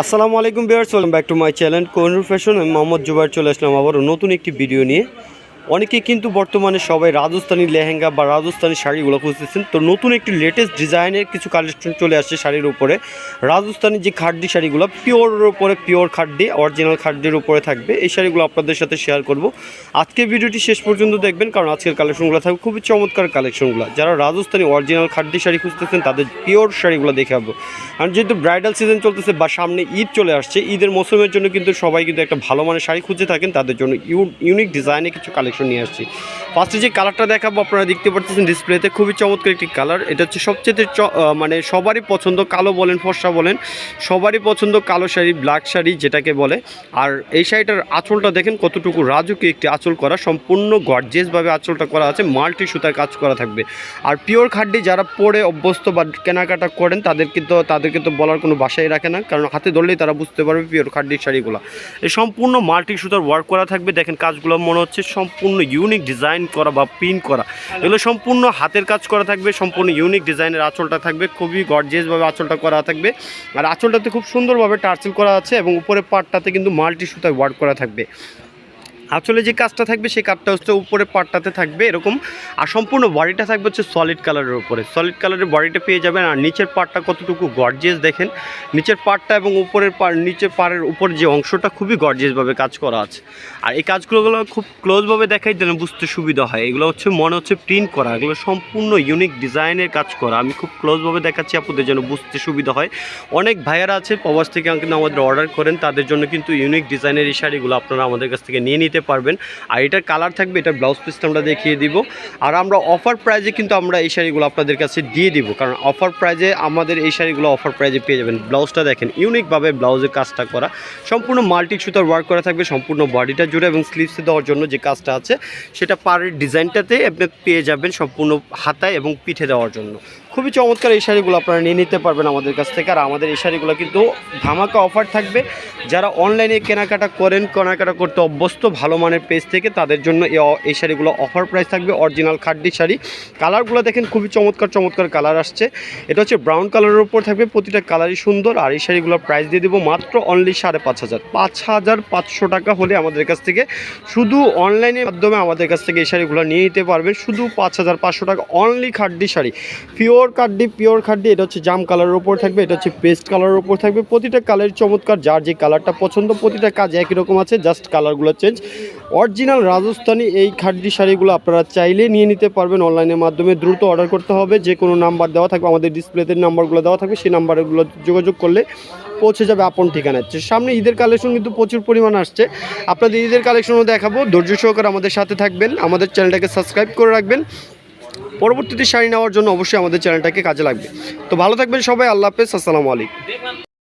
আসসালামু আলাইকুম viewers welcome back to my channel. কোন ফ্যাশন, আমি মোহাম্মদ জুবাইর চলে আসলাম আবারও নতুন একটি ভিডিও নিয়ে। অনেকে কিন্তু বর্তমানে সবাই রাজস্থানি লেহেঙ্গা বা রাজস্থানি শাড়িগুলো খুঁজতেছেন। তো নতুন একটি লেটেস্ট ডিজাইনের কিছু কালেকশন চলে আসছে শাড়ির উপরে। রাজস্থানি যে খাড্ডি শাড়িগুলো পিওরের উপরে পিওর খাড্ডি অরিজিনাল খাড্ডির উপরে থাকবে। এই শাড়িগুলো আপনাদের সাথে শেয়ার করব। আজকের ভিডিওটি শেষ পর্যন্ত দেখবেন, কারণ আজকের কালেকশনগুলো থাকবে খুবই চমৎকার কালেকশনগুলো যারা রাজস্থানী অরিজিনাল খাড্ডি শাড়ি খুঁজতেছেন, তাদের পিওর শাড়িগুলো দেখাবো আর যেহেতু ব্রাইডাল সিজন চলতেছে বা সামনে ঈদ চলে আসছে, ঈদের মৌসুমের জন্য কিন্তু সবাই কিন্তু একটা ভালো মানের শাড়ি খুঁজে থাকেন। তাদের জন্য ইউনিক ডিজাইনে কিছু কালেকশন নিয়ে আসছি। ফার্স্টে যে কালারটা দেখাবো, আপনারা দেখতে পাচ্ছেন ডিসপ্লেতে খুবই চমৎকার একটি কালার এটা হচ্ছে সবচেয়ে মানে সবারই পছন্দ কালো বলেন, ফর্সা বলেন, সবারই পছন্দ কালো শাড়ি ব্ল্যাক শাড়ি যেটাকে বলে। আর এই শাড়িটার আঁচলটা দেখেন কতটুকু রাজুকি একটি আঁচল করা, সম্পূর্ণ গর্জেসভাবে আঁচলটা করা আছে মাল্টি সুতার কাজ করা থাকবে। আর পিওর খাড্ডি যারা পরে অভ্যস্ত বা কেনাকাটা করেন তাদের কিন্তু তাদেরকে তো বলার কোনো বাসাই রাখে না, কারণ হাতে ধরলেই তারা বুঝতে পারবে পিওর খাড্ডির শাড়িগুলো। এই সম্পূর্ণ মাল্টি সুতার ওয়ার্ক করা থাকবে, দেখেন কাজগুলো মনে হচ্ছে সম্পূর্ণ ইউনিক ডিজাইন করা বা প্রিন্ট করা। এগুলো সম্পূর্ণ হাতের কাজ করা থাকবে, সম্পূর্ণ ইউনিক ডিজাইনের আঁচলটা থাকবে, খুবই গর্জেসভাবে আঁচলটা করা থাকবে। আর আঁচলটাতে খুব সুন্দরভাবে টার্সেল করা আছে এবং উপরের পার্টটাতে কিন্তু মাল্টি সুতায় ওয়ার্ক করা থাকবে। আসলে যে কাজটা থাকবে সেই কাজটা হচ্ছে উপরে পাটটাতে থাকবে এরকম। আর সম্পূর্ণ বডিটা থাকবে হচ্ছে সলিড কালারের উপরে। সলিড কালারের বডিটা পেয়ে যাবেন। আর নিচের পাটটা কতটুকু গর্জিয়াস দেখেন। নিচের পাটটা এবং উপরের পার নিচের পাড়ের উপর যে অংশটা খুবই গর্জিয়াসভাবে কাজ করা আছে। আর এই কাজগুলো খুব ক্লোজভাবে দেখাই যেন বুঝতে সুবিধা হয়। এগুলো হচ্ছে মনে হচ্ছে প্রিন্ট করা। এগুলো সম্পূর্ণ ইউনিক ডিজাইনের কাজ করা। আমি খুব ক্লোজভাবে দেখাচ্ছি আপনাদের যেন বুঝতে সুবিধা হয়। অনেক ভাইয়ারা আছে, প্রবাস থেকে কিন্তু আমাদের অর্ডার করেন। তাদের জন্য কিন্তু ইউনিক ডিজাইনের এই শাড়িগুলো আপনারা আমাদের কাছ থেকে নিয়ে নিতে পারবেন। আর এটার কালার থাকবে, এটার ব্লাউজ পিসটা আমরা দেখিয়ে দিব। আর আমরা অফার প্রাইজে কিন্তু আমরা এই শাড়িগুলো আপনাদের কাছে দিয়ে দিব। কারণ অফার প্রাইজে আমাদের এই শাড়িগুলো অফার প্রাইজে পেয়ে যাবেন। ব্লাউজটা দেখেন ইউনিকভাবে ব্লাউজের কাজটা করা। সম্পূর্ণ মাল্টি সুতার ওয়ার্ক করা থাকবে, সম্পূর্ণ বডিটা জুড়ে এবং স্লিভসে দেওয়ার জন্য যে কাজটা আছে, সেটা পাড়ের ডিজাইনটাতে আপনি পেয়ে যাবেন সম্পূর্ণ হাতায় এবং পিঠে দেওয়ার জন্য। খুবই চমৎকার এই শাড়িগুলো আপনারা নিয়ে নিতে পারবেন আমাদের কাছ থেকে। আর আমাদের এই শাড়িগুলো কিন্তু ধামাকা অফার থাকবে। যারা অনলাইনে কেনাকাটা করেন, কেনাকাটা করতে অভ্যস্ত, ভালো মানের পেজ থেকে, তাদের জন্য এই শাড়িগুলো অফার প্রাইস থাকবে। অরিজিনাল খাড্ডি শাড়ি। কালারগুলো দেখেন খুবই চমৎকার চমৎকার কালার আসছে। এটা হচ্ছে ব্রাউন কালারের উপর থাকবে। প্রতিটা কালারই সুন্দর। আর এই শাড়িগুলোর প্রাইস দিয়ে দেবো মাত্র অনলি সাড়ে পাঁচ হাজার। পাঁচ হাজার পাঁচশো টাকা হলে আমাদের কাছ থেকে শুধু অনলাইনের মাধ্যমে আমাদের কাছ থেকে এই শাড়িগুলো নিয়ে নিতে পারবেন। শুধু পাঁচ হাজার পাঁচশো টাকা only khaddi sari. Pure khaddi, pure khaddi, এটা হচ্ছে জাম কালারের উপর থাকবে, এটা হচ্ছে পেস্ট কালারের উপর থাকবে। প্রতিটা কালার চমৎকার, যার যে কালারটা পছন্দ, প্রতিটা কাজ একই রকম আছে, জাস্ট কালারগুলো চেঞ্জ অরিজিনাল রাজস্থানী এই খাড্ডি শাড়িগুলো আপনারা চাইলে নিয়ে নিতে পারবেন অনলাইনের মাধ্যমে, দ্রুত অর্ডার করতে হবে, যে কোনো নাম্বার দেওয়া থাকবে, আমাদের ডিসপ্লেতে নাম্বারগুলো দেওয়া থাকবে, সেই নাম্বারগুলো যোগাযোগ করলে পৌঁছে যাবে আপন ঠিকানায়। সামনে ঈদের কালেকশন কিন্তু প্রচুর পরিমাণ আসছে। আপনাদের ঈদের কালেকশনও দেখাবো, ধৈর্য সহকারে আমাদের সাথে থাকবেন, আমাদের চ্যানেলটাকে সাবস্ক্রাইব করে রাখবেন। পরবর্তীতে শাড়ি নেওয়ার জন্য অবশ্যই আমাদের চ্যানেলটাকে কাজে লাগবে। তো ভালো থাকবেন সবাই, আল্লাহ হাফেজ, আসসালামু আলাইকুম।